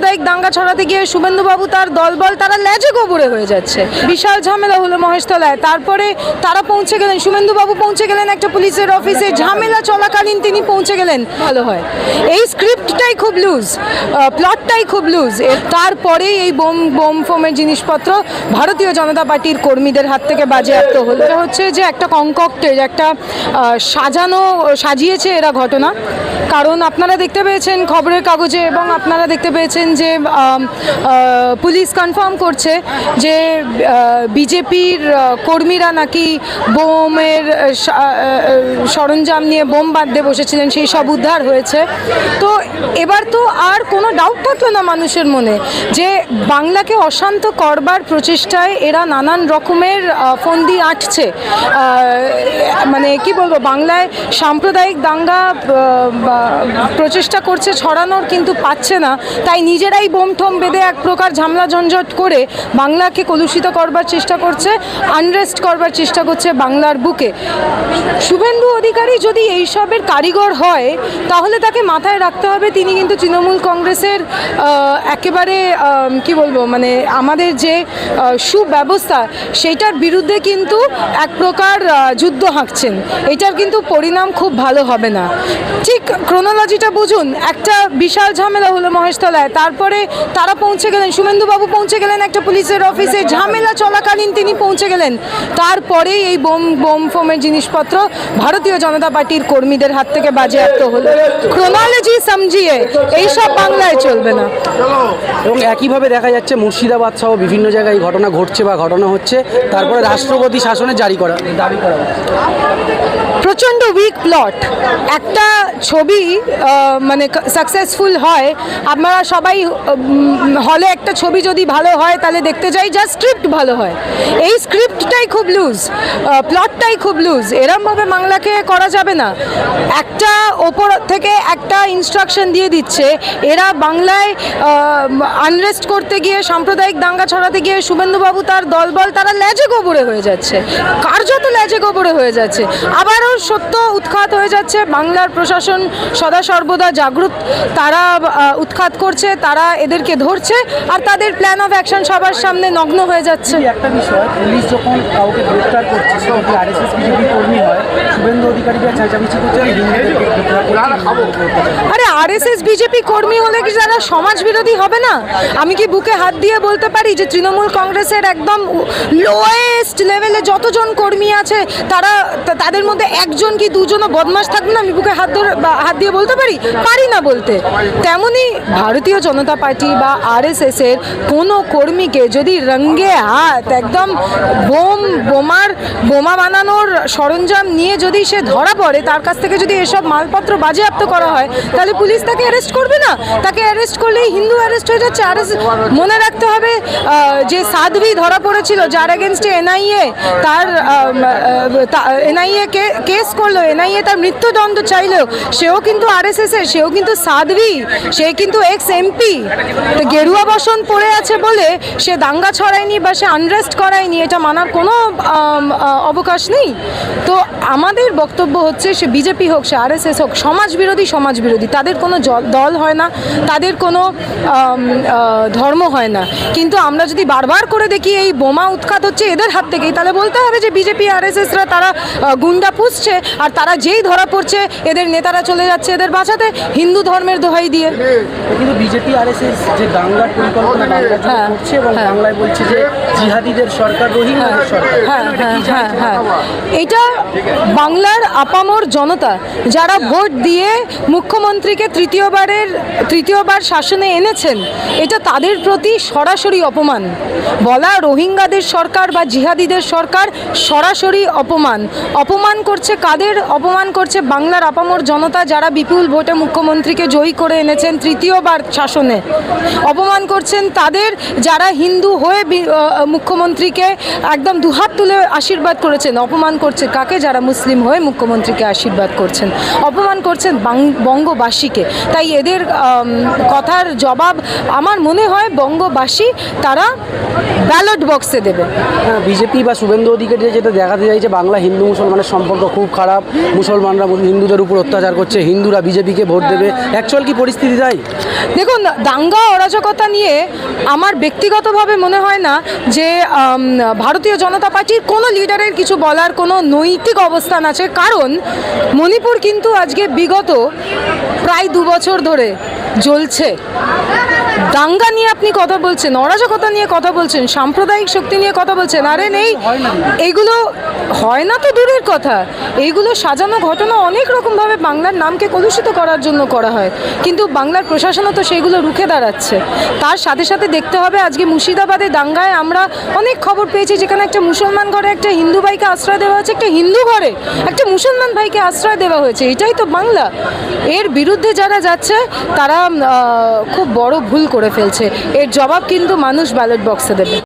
সাম্প্রদায়িক দাঙ্গা ছড়াতে গিয়ে শুভেন্দুবাবু তার দলবল তারা লেজে গোবরে হয়ে যাচ্ছে। বিশাল ঝামেলা হলো মহেশতলায়। তারপরে তারা পৌঁছে গেলেন, শুভেন্দুবাবু পৌঁছে গেলেন একটা পুলিশের অফিসে। ঝামেলা চলাকালীন তিনি পৌঁছে গেলেন, ভালো হয়। এই স্ক্রিপ্টটাই খুব লুজ প্লটটাই খুব লুজ তারপরেই এই বোম বোম ফোমের জিনিসপত্র ভারতীয় জনতা পার্টির কর্মীদের হাত থেকে বাজেয়াপ্ত হলো। হচ্ছে যে একটা কংকক্টের একটা সাজানো, সাজিয়েছে এরা ঘটনা। কারণ আপনারা দেখতে পেয়েছেন খবরের কাগজে এবং আপনারা দেখতে পেয়েছেন যে পুলিশ কনফার্ম করছে যে বিজেপির কর্মীরা নাকি বোমের সরঞ্জাম নিয়ে বোম বাঁধতে বসেছিলেন, সেই সব উদ্ধার হয়েছে। তো এবার তো আর কোনো ডাউট থাকল না মানুষের মনে যে, বাংলাকে অশান্ত করবার প্রচেষ্টায় এরা নানান রকমের ফন্দি আঁটছে। মানে কি বলব, বাংলায় সাম্প্রদায়িক দাঙ্গা প্রচেষ্টা করছে, ছড়ানোর কিন্তু পাচ্ছে না, তাই নিজেরাই বোম ঠোম বেঁধে এক প্রকার ঝামলা ঝঞ্ঝট করে বাংলাকে কলুষিত করবার চেষ্টা করছে আনরেস্ট করবার চেষ্টা করছে বাংলার বুকে। শুভেন্দু অধিকারী যদি এইসবের কারিগর হয়, তাহলে তাকে মাথায় রাখতে হবে তিনি কিন্তু তৃণমূল কংগ্রেসের একেবারে কি বলব মানে আমাদের যে সুব্যবস্থা, সেইটার বিরুদ্ধে কিন্তু এক প্রকার যুদ্ধ হাঁকছেন। এটার কিন্তু পরিণাম খুব ভালো হবে না। ঠিক ক্রোনোলজিটা বুঝুন, একটা বিশাল ঝামেলা হলো মহেশতলায় তারপরে তারা পৌঁছে গেলেন শুভেন্দুবাবু পৌঁছে গেলেন একটা পুলিশের অফিসে ঝামেলা চলাকালীন তিনি পৌঁছে গেলেন। তারপরেই এই বোম বোম ফোমের জিনিসপত্র ভারতীয় জনতা পার্টির কর্মীদের হাত থেকে বাজেয়াপ্ত হলো। ক্রোনোলজি সমঝিয়ে এইসব বাংলায় চলবে না। এবং একইভাবে দেখা যাচ্ছে মুর্শিদাবাদ সহ বিভিন্ন জায়গায় এই ঘটনা ঘটছে বা ঘটনা হচ্ছে। তারপরে রাষ্ট্রপতি শাসনে জারি করা দাবি করা। প্রচণ্ড উইক প্লট একটা ছবি মানে সাকসেসফুল হয়। আপনারা সবাই হলে একটা ছবি যদি ভালো হয়, তাহলে দেখতে যাই, যা স্ক্রিপ্ট ভালো হয়। এই স্ক্রিপ্টটাই খুব লুজ প্লটটাই খুব লুজ এরমভাবে বাংলাকে করা যাবে না। একটা ওপর থেকে একটা ইনস্ট্রাকশন দিয়ে দিচ্ছে। এরা বাংলায় আনরেস্ট করতে গিয়ে, সাম্প্রদায়িক দাঙ্গা ছড়াতে গিয়ে শুভেন্দুবাবু তার দলবল, তারা লেজে গোবরে হয়ে যাচ্ছে। কার্যত লেজে গোবরে হয়ে যাচ্ছে। আবারও সত্য উৎখাত হয়ে যাচ্ছে। বাংলার প্রশাসন সদা সর্বদা জাগ্রত। তারা উৎখাত করছে। তারা এদেরকে ধরছে আর তাদের প্ল্যান অফ অ্যাকশন সবার সামনে নগ্ন হয়ে যাচ্ছে। একটা বিষয় পুলিশ যখন কাউকে গ্রেফতার করছে আরএসএস বিজেপি কর্মী হয় শুভেন্দু অধিকারীরা চেঁচামেচি করছে। আরে আরএসএস বিজেপি কর্মী হলে কি যারা সমাজ বিরোধী হবে না? আমি কি বুকে হাত দিয়ে বলতে পারি যে তৃণমূল কংগ্রেসের একদম লোয়েস্ট লেভেলে যতজন কর্মী আছে তারা তাদের মধ্যে একজন কি দুজনও বদমাস থাকবে না? আমি বুকে হাত ধরে হাত দিয়ে বলতে পারি? পারি না বলতে। তেমনই ভারতীয় জনতা পার্টি বা আরএসএস এর কোনো কর্মীকে যদি রঙ্গে হাত, একদম বোম, বোমার, বোমা বানানোর সরঞ্জাম নিয়ে যদি সে ধরা পড়ে, তার কাছ থেকে যদি এসব মালপত্র বাজেয়াপ্ত করা হয়, তাহলে পুলিশ তাকে অ্যারেস্ট করবে না? তাকে অ্যারেস্ট করলেই হিন্দু অ্যারেস্ট হয়ে যাচ্ছে। আর মনে রাখতে হবে যে সাধ্বী ধরা পড়েছিল, যার এগেনস্টে এনআইএ, তার এনআইএ কে কেস করল, এনআইএ তার মৃত্যুদণ্ড চাইলেও সেও কিন্তু আরএসএস এর সেও কিন্তু সাধ্বী, সে কিন্তু এক্স এমপি তো গেরুয়া বসন পড়ে আছে বলে সে দাঙ্গা ছড়ায়নি বা সে আনরেস্ট করায়নি এটা মানার কোনো অবকাশ নেই। তো আমাদের বক্তব্য হচ্ছে সে বিজেপি হোক সে আরএসএস হোক সমাজ বিরোধী সমাজ বিরোধী তাদের কোনো দল হয় না তাদের কোনো ধর্ম হয় না। কিন্তু আমরা যদি বারবার করে দেখি এই বোমা উৎখাত হচ্ছে এদের হাত থেকেই তাহলে বলতে হবে যে বিজেপি আরএসএসরা তারা আহ, গুন্ডা পুষছে আর তারা যেই ধরা পড়ছে এদের নেতারা চলে যাচ্ছে এদের বাঁচাতে হিন্দু ধর্মের দোহাই দিয়ে। কিন্তু বিজেপি আরএসএস যে দাঙ্গার পরিকল্পনা বাংলার হ্যাঁ, করছে এবং হ্যাঁ। বাংলায় বলছে যে জিহাদিদের সরকার রোহিঙ্গাদের সরকার। হ্যাঁ হ্যাঁ হ্যাঁ? হ্যাঁ। এটা বাংলার আপামর জনতা যারা ভোট দিয়ে মুখ্যমন্ত্রীকে তৃতীয়বারের তৃতীয়বার শাসনে এনেছেন এটা তাদের প্রতি সরাসরি অপমান। বলা রোহিঙ্গাদের সরকার বা জিহাদিদের সরকার সরাসরি অপমান। অপমান করছে কাদের? অপমান করছে বাংলার আপামর জনতা যারা বিপুল ভোটে মুখ্যমন্ত্রীকে জয়ী করে এনেছেন তৃতীয়বার শাসনে অপমান করছেন তাদের যারা হিন্দু হয়ে মুখ্যমন্ত্রীকে একদম দুহাত তুলে আশীর্বাদ করেছেন। অপমান করছে কাকে? যারা মুসলিম হয়ে মুখ্যমন্ত্রীকে আশীর্বাদ করছেন। অপমান করছেন বঙ্গবাসীকে। তাই এদের কথার জবাব আমার মনে হয় বঙ্গবাসী তারা ব্যালট বক্সে দেবে। হ্যাঁ, বিজেপি বা শুভেন্দু অধিকারী যেটা দেখাতে চাইছে বাংলা হিন্দু মুসলমানের সম্পর্ক খুব খারাপ। মুসলমানরা হিন্দুদের উপর অত্যাচার করছে। হিন্দুরা বিজেপিকে ভোট দেবে। অ্যাকচুয়াল কি পরিস্থিতি তাই? দেখুন দাঙ্গা অরাজকতা নিয়ে আমার ব্যক্তিগতভাবে মনে হয় না যে ভারতীয় জনতা পার্টির কোনো লিডারের কিছু বলার কোনো নৈতিক অবস্থান আছে। কারণ মণিপুর কিন্তু আজকে বিগত প্রায় দু বছর ধরে জ্বলছে। দাঙ্গা নিয়ে আপনি কথা বলছেন অরাজকতা নিয়ে কথা বলছেন সাম্প্রদায়িক শক্তি নিয়ে কথা বলছেন। আরে নেই এইগুলো হয় না তো দূরের কথা। এইগুলো সাজানো ঘটনা অনেক রকমভাবে বাংলার নামকে কলুষিত করার জন্য করা হয়। কিন্তু বাংলার প্রশাসনও তো সেগুলো রুখে দাঁড়াচ্ছে। তার সাথে সাথে দেখতে হবে আজকে মুর্শিদাবাদে দাঙ্গায় আমরা অনেক খবর পেয়েছি যেখানে একটা মুসলমান ঘরে একটা হিন্দু ভাইকে আশ্রয় দেওয়া হয়েছে একটা হিন্দু ঘরে একটা মুসলমান ভাইকে আশ্রয় দেওয়া হয়েছে। এটাই তো বাংলা। এর বিরুদ্ধে যারা যাচ্ছে তারা খুব বড় ভুল করে ফেলছে। এর জবাব কিন্তু মানুষ ব্যালট বক্সে দেবে।